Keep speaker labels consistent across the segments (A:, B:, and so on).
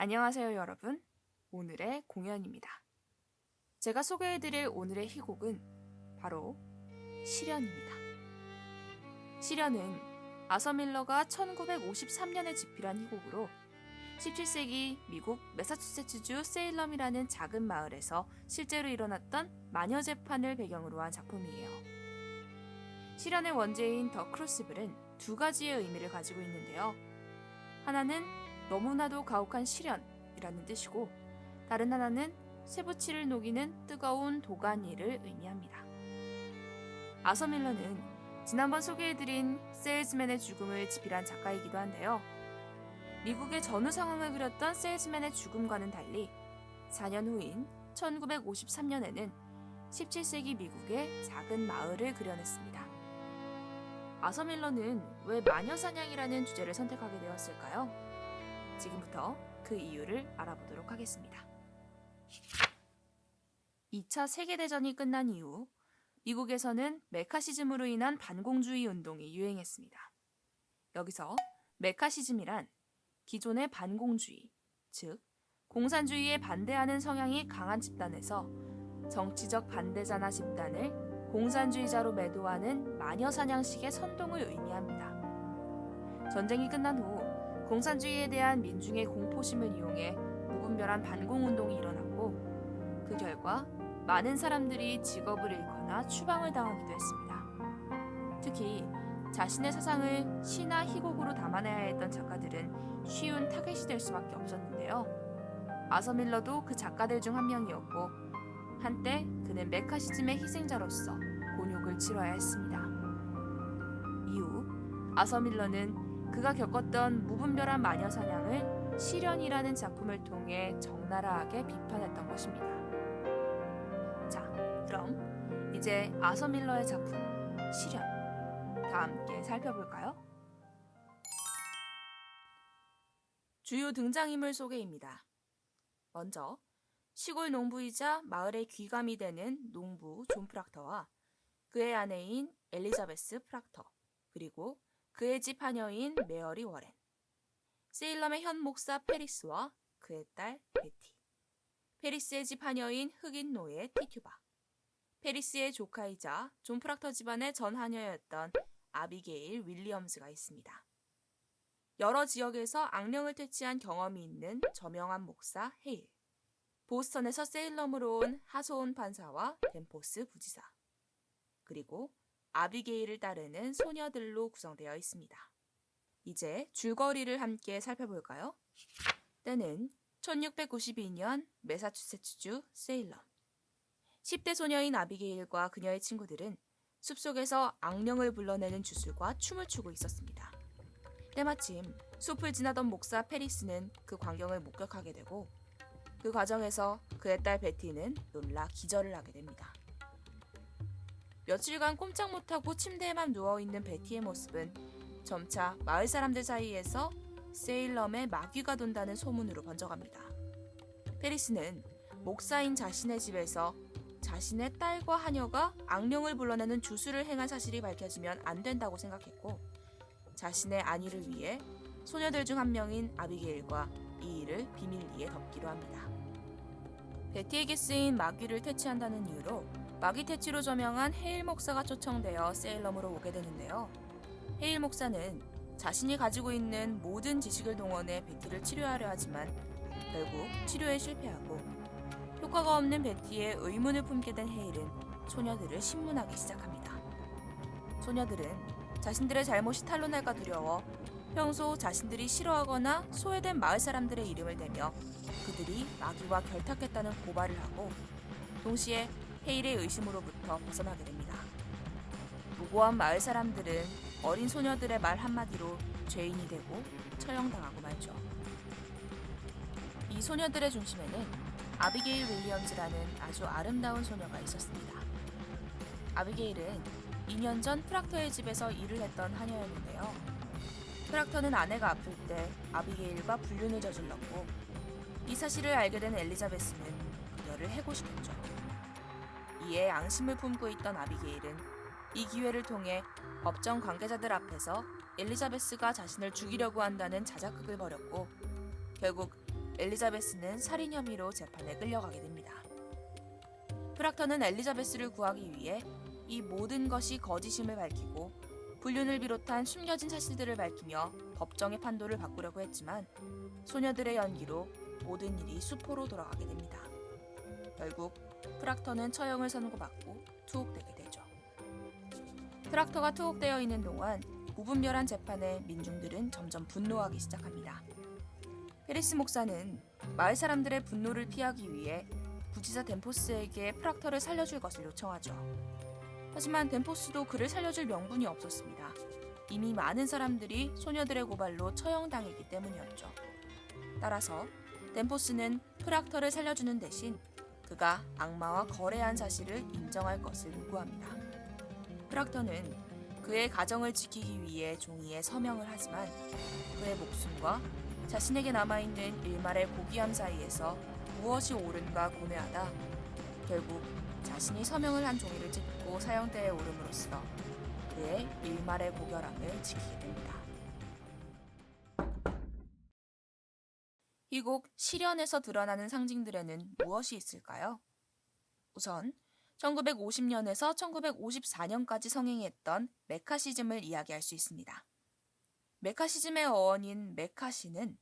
A: 안녕하세요, 여러분. 오늘의 공연입니다. 제가 소개해드릴 오늘의 희곡은 바로 시련입니다. 시련은 아서 밀러가 1953년에 집필한 희곡으로 17세기 미국 매사추세츠주 세일럼이라는 작은 마을에서 실제로 일어났던 마녀 재판을 배경으로 한 작품이에요. 시련의 원제인 더 크루시블은 두 가지의 의미를 가지고 있는데요. 하나는 너무나도 가혹한 시련이라는 뜻이고 다른 하나는 쇠붙이를 녹이는 뜨거운 도가니를 의미합니다. 아서 밀러는 지난번 소개해드린 세일즈맨의 죽음을 집필한 작가이기도 한데요. 미국의 전후 상황을 그렸던 세일즈맨의 죽음과는 달리 4년 후인 1953년에는 17세기 미국의 작은 마을을 그려냈습니다. 아서 밀러는 왜 마녀 사냥이라는 주제를 선택하게 되었을까요? 지금부터 그 이유를 알아보도록 하겠습니다. 2차 세계대전이 끝난 이후 미국에서는 메카시즘으로 인한 반공주의 운동이 유행했습니다. 여기서 메카시즘이란 기존의 반공주의, 즉 공산주의에 반대하는 성향이 강한 집단에서 정치적 반대자나 집단을 공산주의자로 매도하는 마녀 사냥식의 선동을 의미합니다. 전쟁이 끝난 후 공산주의에 대한 민중의 공포심을 이용해 무분별한 반공운동이 일어났고 그 결과 많은 사람들이 직업을 잃거나 추방을 당하기도 했습니다. 특히 자신의 사상을 시나 희곡으로 담아내야 했던 작가들은 쉬운 타겟이 될 수밖에 없었는데요. 아서 밀러도 그 작가들 중 한 명이었고 한때 그는 메카시즘의 희생자로서 곤욕을 치러야 했습니다. 이후 아서 밀러는 그가 겪었던 무분별한 마녀 사냥을 시련이라는 작품을 통해 적나라하게 비판했던 것입니다. 자, 그럼 이제 아서 밀러의 작품 시련 다 함께 살펴볼까요? 주요 등장인물 소개입니다. 먼저 시골 농부이자 마을의 귀감이 되는 농부 존 프락터와 그의 아내인 엘리자베스 프락터, 그리고 그의 집 하녀인 메어리 워렌, 세일럼의 현 목사 페리스와 그의 딸 베티, 페리스의 집 하녀인 흑인 노예 티튜바, 페리스의 조카이자 존 프락터 집안의 전 하녀였던 아비게일 윌리엄즈가 있습니다. 여러 지역에서 악령을 퇴치한 경험이 있는 저명한 목사 헤일, 보스턴에서 세일럼으로 온 하소온 판사와 덴포스 부지사, 그리고 아비게일을 따르는 소녀들로 구성되어 있습니다. 이제 줄거리를 함께 살펴볼까요? 때는 1692년 매사추세츠주 세일럼. 10대 소녀인 아비게일과 그녀의 친구들은 숲속에서 악령을 불러내는 주술과 춤을 추고 있었습니다. 때마침 숲을 지나던 목사 페리스는 그 광경을 목격하게 되고 그 과정에서 그의 딸 베티는 놀라 기절을 하게 됩니다. 며칠간 꼼짝 못하고 침대에만 누워있는 베티의 모습은 점차 마을 사람들 사이에서 세일럼에 마귀가 돈다는 소문으로 번져갑니다. 페리스는 목사인 자신의 집에서 자신의 딸과 하녀가 악령을 불러내는 주술을 행한 사실이 밝혀지면 안 된다고 생각했고 자신의 안위를 위해 소녀들 중 한 명인 아비게일과 이 일을 비밀리에 덮기로 합니다. 베티에게 쓰인 마귀를 퇴치한다는 이유로 마귀 퇴치로 저명한 헤일 목사가 초청되어 세일럼으로 오게 되는데요. 헤일 목사는 자신이 가지고 있는 모든 지식을 동원해 베티를 치료하려 하지만 결국 치료에 실패하고 효과가 없는 베티의 의문을 품게 된 헤일은 소녀들을 신문하기 시작합니다. 소녀들은 자신들의 잘못이 탄로날까 두려워 평소 자신들이 싫어하거나 소외된 마을 사람들의 이름을 대며 그들이 마귀와 결탁했다는 고발을 하고 동시에 헤일의 의심으로부터 벗어나게 됩니다. 무고한 마을 사람들은 어린 소녀들의 말 한마디로 죄인이 되고 처형당하고 말죠. 이 소녀들의 중심에는 아비게일 윌리엄즈라는 아주 아름다운 소녀가 있었습니다. 아비게일은 2년 전 프락터의 집에서 일을 했던 하녀였는데요. 프락터는 아내가 아플 때 아비게일과 불륜을 저질렀고 이 사실을 알게 된 엘리자베스는 그녀를 해고시켰죠. 이에 앙심을 품고 있던 아비게일은 이 기회를 통해 법정 관계자들 앞에서 엘리자베스가 자신을 죽이려고 한다는 자작극을 벌였고 결국 엘리자베스는 살인 혐의로 재판에 끌려가게 됩니다. 프락터는 엘리자베스를 구하기 위해 이 모든 것이 거짓임을 밝히고 불륜을 비롯한 숨겨진 사실들을 밝히며 법정의 판도를 바꾸려고 했지만 소녀들의 연기로 모든 일이 수포로 돌아가게 됩니다. 결국 프락터는 처형을 선고받고 투옥되게 되죠. 프락터가 투옥되어 있는 동안 무분별한 재판에 민중들은 점점 분노하기 시작합니다. 페리스 목사는 마을 사람들의 분노를 피하기 위해 부지사 덴포스에게 프락터를 살려줄 것을 요청하죠. 하지만 덴포스도 그를 살려줄 명분이 없었습니다. 이미 많은 사람들이 소녀들의 고발로 처형당했기 때문이었죠. 따라서 덴포스는 프락터를 살려주는 대신 그가 악마와 거래한 사실을 인정할 것을 요구합니다. 프락터는 그의 가정을 지키기 위해 종이에 서명을 하지만 그의 목숨과 자신에게 남아있는 일말의 고귀함 사이에서 무엇이 옳은가 고뇌하다 결국 자신이 서명을 한 종이를 찢고 사형대에 오름으로써 그의 일말의 고결함을 지키게 됩니다. 이곡 시련에서 드러나는 상징들에는 무엇이 있을까요? 우선 1950년에서 1954년까지 성행했던 메카시즘을 이야기할 수 있습니다. 메카시즘의 어원인 메카시는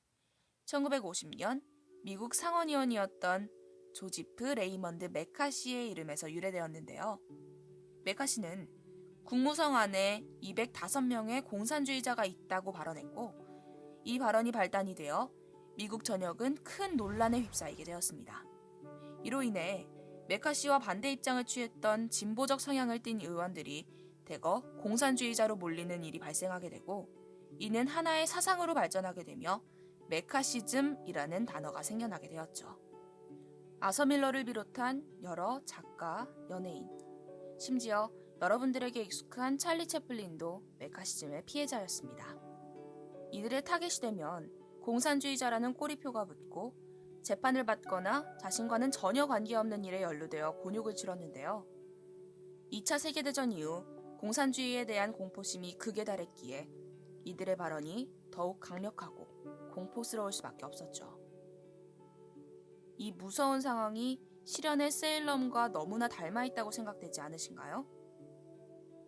A: 1950년 미국 상원의원이었던 조지프 레이먼드 메카시의 이름에서 유래되었는데요. 메카시는 국무성 안에 205명의 공산주의자가 있다고 발언했고 이 발언이 발단이 되어 미국 전역은 큰 논란에 휩싸이게 되었습니다. 이로 인해 메카시와 반대 입장을 취했던 진보적 성향을 띤 의원들이 대거 공산주의자로 몰리는 일이 발생하게 되고 이는 하나의 사상으로 발전하게 되며 메카시즘이라는 단어가 생겨나게 되었죠. 아서밀러를 비롯한 여러 작가, 연예인, 심지어 여러분들에게 익숙한 찰리 채플린도 메카시즘의 피해자였습니다. 이들의 타겟이 되면 공산주의자라는 꼬리표가 붙고 재판을 받거나 자신과는 전혀 관계없는 일에 연루되어 곤욕을 치렀는데요. 2차 세계대전 이후 공산주의에 대한 공포심이 극에 달했기에 이들의 발언이 더욱 강력하고 공포스러울 수밖에 없었죠. 이 무서운 상황이 시련의 세일럼과 너무나 닮아 있다고 생각되지 않으신가요?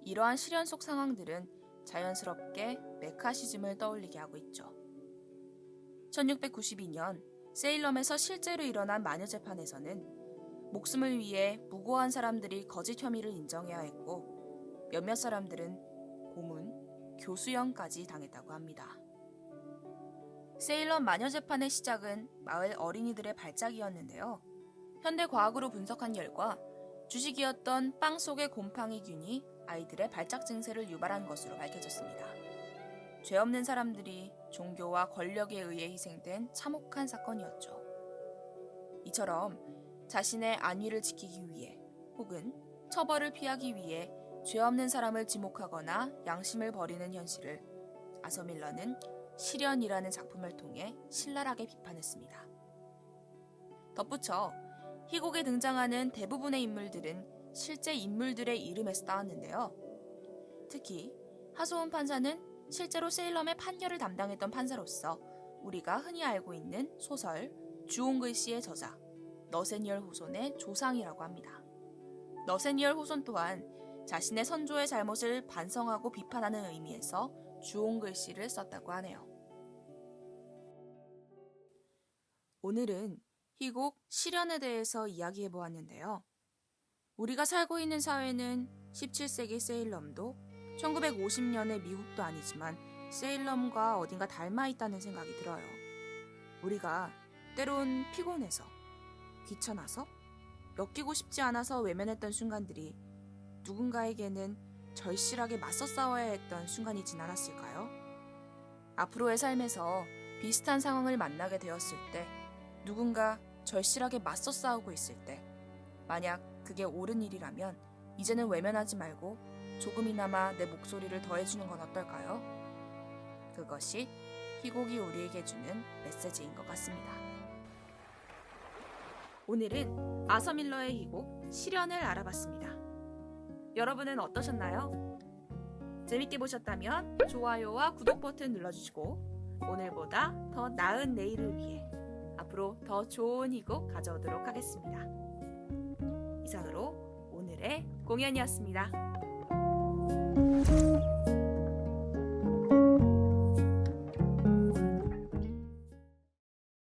A: 이러한 시련 속 상황들은 자연스럽게 메카시즘을 떠올리게 하고 있죠. 1692년 세일럼에서 실제로 일어난 마녀 재판에서는 목숨을 위해 무고한 사람들이 거짓 혐의를 인정해야 했고 몇몇 사람들은 고문, 교수형까지 당했다고 합니다. 세일럼 마녀 재판의 시작은 마을 어린이들의 발작이었는데요. 현대 과학으로 분석한 결과 주식이었던 빵 속의 곰팡이균이 아이들의 발작 증세를 유발한 것으로 밝혀졌습니다. 죄 없는 사람들이 종교와 권력에 의해 희생된 참혹한 사건이었죠. 이처럼 자신의 안위를 지키기 위해 혹은 처벌을 피하기 위해 죄 없는 사람을 지목하거나 양심을 버리는 현실을 아서 밀러는 시련이라는 작품을 통해 신랄하게 비판했습니다. 덧붙여 희곡에 등장하는 대부분의 인물들은 실제 인물들의 이름에서 따왔는데요. 특히 하소은 판사는 실제로 세일럼의 판결을 담당했던 판사로서 우리가 흔히 알고 있는 소설 주홍글 씨의 저자 너세니얼 호손의 조상이라고 합니다. 너세니얼 호손 또한 자신의 선조의 잘못을 반성하고 비판하는 의미에서 주홍글 씨를 썼다고 하네요. 오늘은 희곡 시련에 대해서 이야기해 보았는데요. 우리가 살고 있는 사회는 17세기 세일럼도 1950년의 미국도 아니지만 세일럼과 어딘가 닮아 있다는 생각이 들어요. 우리가 때론 피곤해서, 귀찮아서, 엮이고 싶지 않아서 외면했던 순간들이 누군가에게는 절실하게 맞서 싸워야 했던 순간이진 않았을까요? 앞으로의 삶에서 비슷한 상황을 만나게 되었을 때 누군가 절실하게 맞서 싸우고 있을 때 만약 그게 옳은 일이라면 이제는 외면하지 말고 조금이나마 내 목소리를 더해주는 건 어떨까요? 그것이 희곡이 우리에게 주는 메시지인 것 같습니다. 오늘은 아서밀러의 희곡 시련을 알아봤습니다. 여러분은 어떠셨나요? 재밌게 보셨다면 좋아요와 구독 버튼 눌러주시고 오늘보다 더 나은 내일을 위해 앞으로 더 좋은 희곡 가져오도록 하겠습니다. 이상으로 오늘의 공연이었습니다. Thank you.